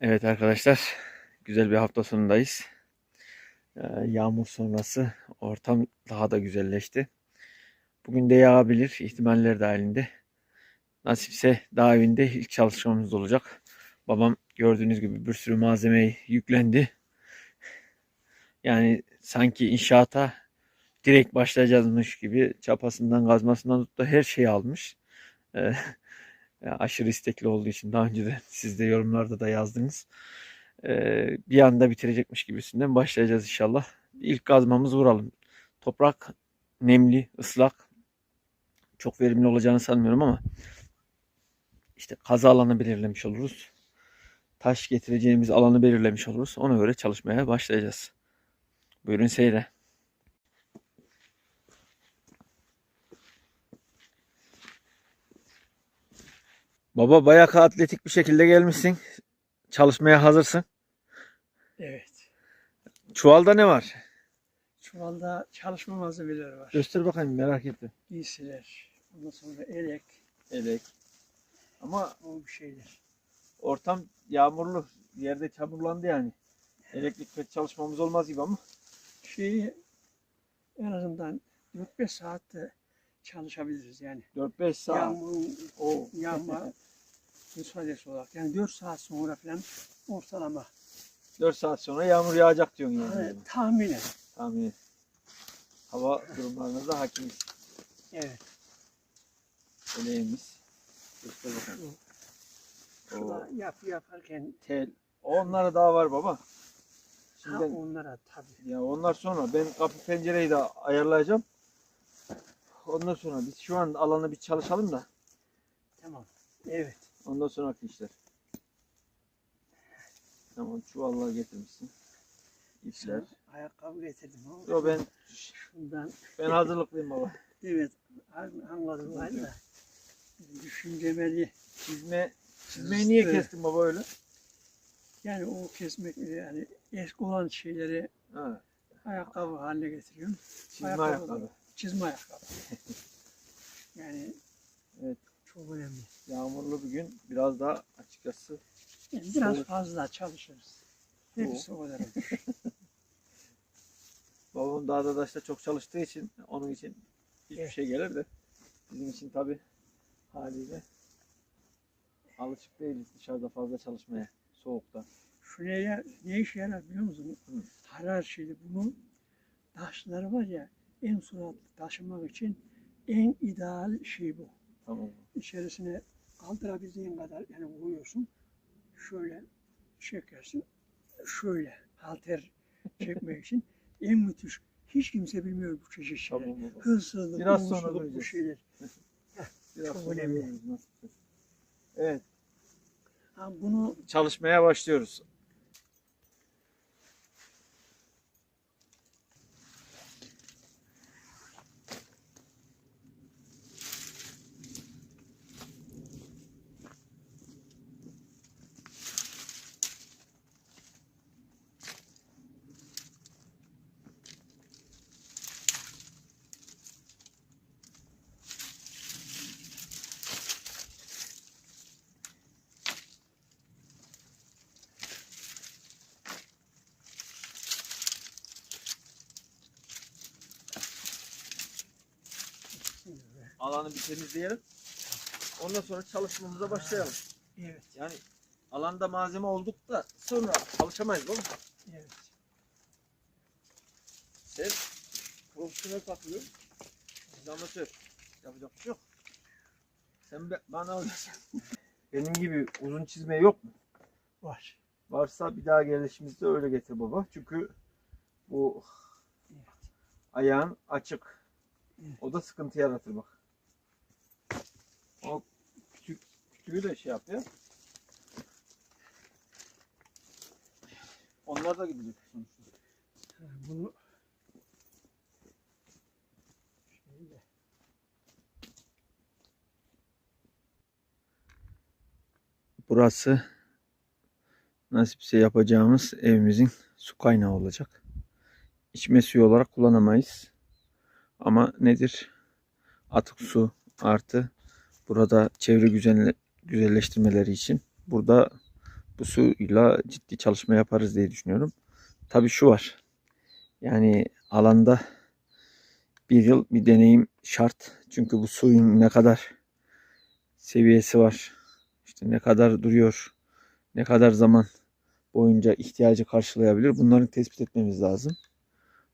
Evet arkadaşlar, güzel bir hafta sonundayız. Ee, Yağmur sonrası ortam daha da güzelleşti. Bugün de yağabilir, ihtimaller dahilinde. Nasipse dağ evinde ilk çalışmamız olacak. Babam gördüğünüz gibi bir sürü malzemeyi yüklendi. Yani sanki inşaata direkt başlayacağızmış gibi çapasından kazmasından tut da her şeyi almış. Aşırı istekli olduğu için daha önce de siz de yorumlarda da yazdınız. Bir anda bitirecekmiş gibisinden başlayacağız inşallah. İlk kazmamızı vuralım. Toprak nemli, ıslak. Çok verimli olacağını sanmıyorum ama işte kazı alanı belirlemiş oluruz. Taş getireceğimiz alanı belirlemiş oluruz. Ona göre çalışmaya başlayacağız. Buyurun seyre. Baba bayağı atletik bir şekilde gelmişsin. Çalışmaya hazırsın. Evet. Çuvalda ne var? Çuvalda çalışma malzemeleri var. Göster bakayım merak ettim. Giysiler. Ondan sonra elek. Elek. Ama O bir şeyler. ortam yağmurlu. Yerde çamurlandı yani. Elektrik pek çalışmamız olmaz gibi ama. Şeyi en azından 4-5 saatte çalışabiliriz yani. 4-5 saat. Yağmurun Oo. yağma müsaadesi olarak. Yani 4 saat sonra falan ortalama. 4 saat sonra yağmur yağacak diyorsun yani. Yani tahminen. Tahmin. Hava durumlarına da hakimiz. Evet. Eleğimiz. Göster bakalım. Şurada yap yaparken Tel. Onlara daha var baba. ha, onlara tabii. Ya onlar sonra ben kapı pencereyi de ayarlayacağım. Ondan sonra biz şu an alanı bir çalışalım da Tamam. Evet. Ondan sonraki işler. Tamam çuvallar getirmişsin. İpler. Ayakkabı getirdim. ama Yo ben Şundan ben hazırlıklıyım baba. Evet, anladım ben de. Düşüncemeli. Çizme çizmeyi niye kestin baba öyle? Yani o kesmek yani eski olan şeyleri Ha, ayakkabı haline getiriyorum. çizme Ayakkabı. ayakkabı. Çizme ayakkabı. yani Evet. Çok önemli. Yağmurlu bir gün biraz daha açıkçası Yani biraz Soğuk. fazla çalışırız. Hepsi o kadar olur. babam dağda daşta çok çalıştığı için onun için hiçbir Evet. şey gelir de bizim için tabi haliyle alışık değiliz dışarıda fazla çalışmaya soğukta. Şu neye, ne işe yarar biliyor musun? Hı. Harar şeydi. Bunun taşları var ya en suratlı taşımak için en ideal şey bu. Tamam. içerisine kaldırabildiğin kadar yani koyuyorsun. Şöyle çekersin. Şöyle halter çekmek için en müthiş. Hiç kimse bilmiyor bu çeşit şeyler. Tamam baba. Hırsızlık, Biraz sonra bu şeyler. Biraz Çok önemli. nasıl. Evet, Ha, bunu çalışmaya başlıyoruz. Alanı bir temizleyelim. Ondan sonra çalışmamıza başlayalım. evet, Yani alanda malzeme olduk da sonra çalışamayız oğlum. evet. Sen profesyonel takılıyorsun. Biz amatör. Yapacak bir şey yok. Sen be- bana alacaksın. Benim gibi uzun çizme yok mu? Var. Varsa bir daha gelişimizde öyle getir baba. Çünkü bu Evet. ayağın açık. Evet. O da sıkıntı yaratır bak. O küçüğü de şey yapıyor. Onlar da gidecek sonuçta. Bunu şöyle. Burası nasipse yapacağımız evimizin su kaynağı olacak. İçme suyu olarak kullanamayız. Ama nedir? Atık su artı burada çevre güzelle- güzelleştirmeleri için burada bu suyla ciddi çalışma yaparız diye düşünüyorum. Tabii şu var. Yani alanda bir yıl bir deneyim şart. Çünkü bu suyun ne kadar seviyesi var. İşte ne kadar duruyor. Ne kadar zaman boyunca ihtiyacı karşılayabilir. Bunları tespit etmemiz lazım.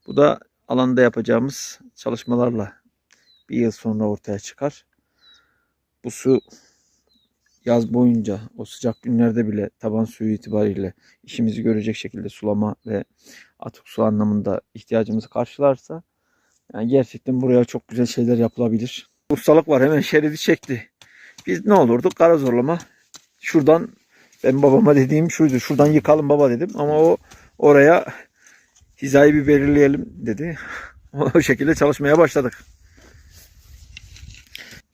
Bu da alanda yapacağımız çalışmalarla bir yıl sonra ortaya çıkar. Bu su yaz boyunca o sıcak günlerde bile taban suyu itibariyle işimizi görecek şekilde sulama ve atık su anlamında ihtiyacımızı karşılarsa yani gerçekten buraya çok güzel şeyler yapılabilir. Ustalık var hemen şeridi çekti. Biz ne olurduk? Kara zorlama. Şuradan ben babama dediğim şuydu. Şuradan yıkalım baba dedim ama o oraya hizayı bir belirleyelim dedi. O şekilde çalışmaya başladık.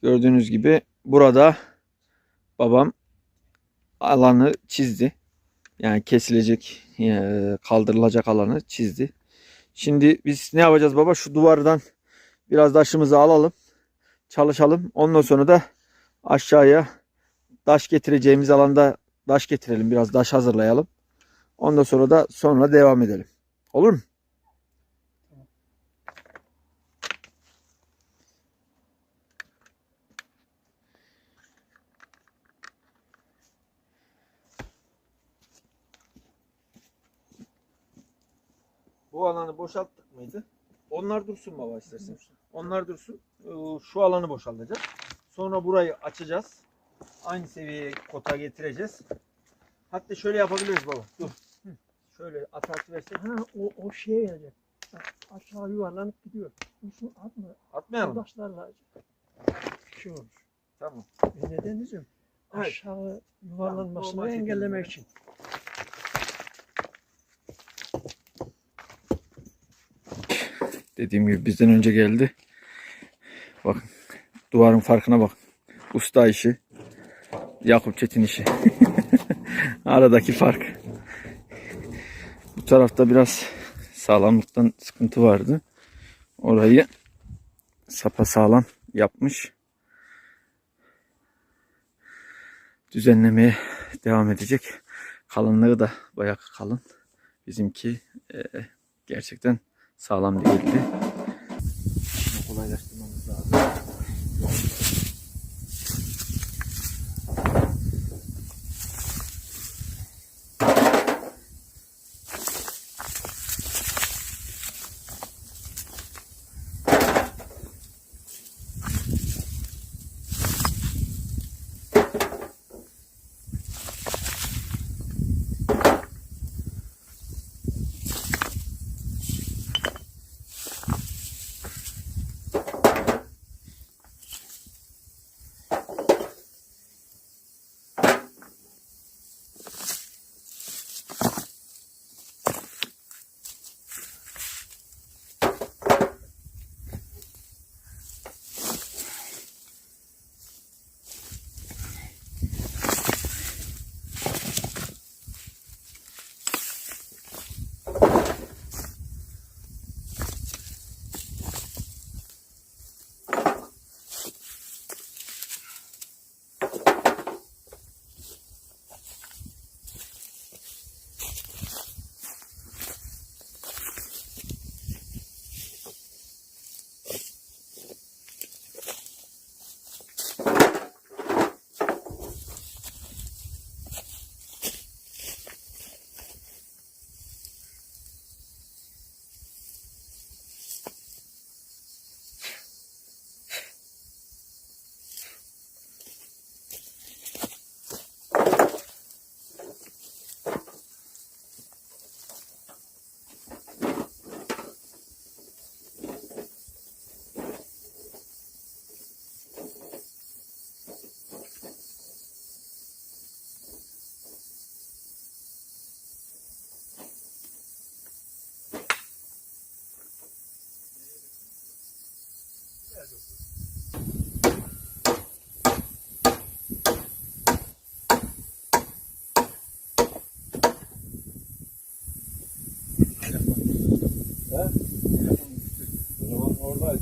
Gördüğünüz gibi burada babam alanı çizdi. Yani kesilecek, e, kaldırılacak alanı çizdi. Şimdi biz ne yapacağız baba? Şu duvardan biraz taşımızı alalım. Çalışalım. Ondan sonra da aşağıya taş getireceğimiz alanda taş getirelim. Biraz taş hazırlayalım. Ondan sonra da sonra devam edelim. Olur mu? Bu alanı boşalttık mıydı? Onlar dursun baba istersen. Onlar dursun. Ee, Şu alanı boşaltacağız. Sonra burayı açacağız. Aynı seviyeye kota getireceğiz. Hatta şöyle yapabiliriz baba. Dur. Şöyle atak versene. Ha o, o şeye gelecek. Aşağı yuvarlanıp gidiyor. Uzun atma. Atmayalım. Başlarla şey olur. Tamam. E neden diyeceğim? Aşağı yuvarlanmasını şekilde engellemek için. Dediğim gibi bizden önce geldi. Bakın duvarın farkına bak. Usta işi. Yakup Çetin işi. Aradaki fark. Bu tarafta biraz sağlamlıktan sıkıntı vardı. Orayı sapa sağlam yapmış. Düzenlemeye devam edecek. Kalınlığı da bayağı kalın. Bizimki e, gerçekten sağlam değildi. Kolaylaştırmamız lazım.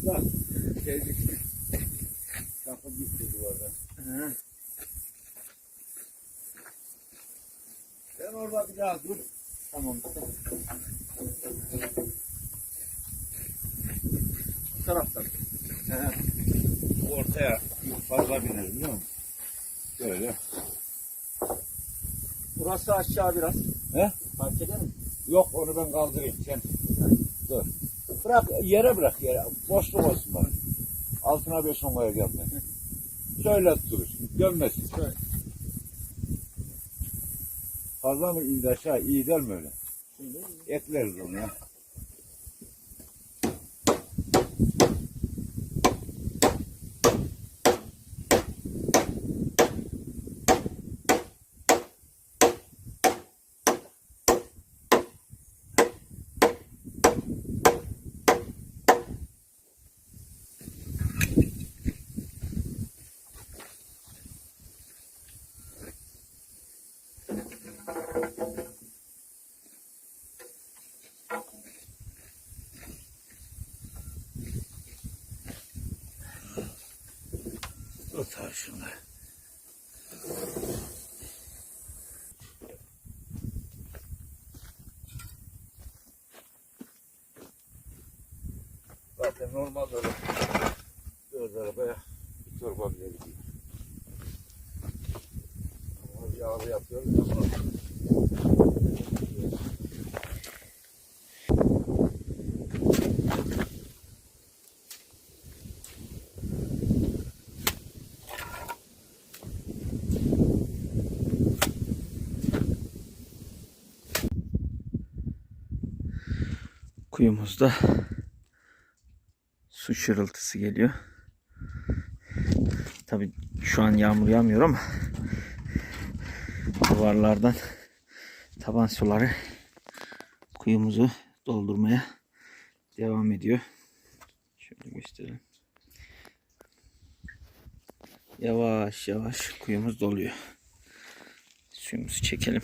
Oradaysa şey düştü. Kapı gitti duvarda. orada bir daha dur. Tamam. Bu taraftan. He. Ortaya fazla biner biliyor musun? Böyle. Burası aşağı biraz. He? Fark eder mi? Yok onu ben kaldırayım sen. Dur. Bırak yere bırak yere. Boşluk olsun bana. Altına beş on koya gelme. Şöyle durursun. Gömmesin. Şöyle. Fazla mı indi aşağı? İyi der mi öyle? Şimdi Ekleriz onu ya. Tutar şunu. Zaten normal öyle. Dört arabaya bir torba bile gidiyor. Ama yağlı yapıyoruz ama kuyumuzda su şırıltısı geliyor. Tabi şu an yağmur yağmıyor ama duvarlardan taban suları kuyumuzu doldurmaya devam ediyor. Şöyle göstereyim. Yavaş yavaş kuyumuz doluyor. Suyumuzu çekelim.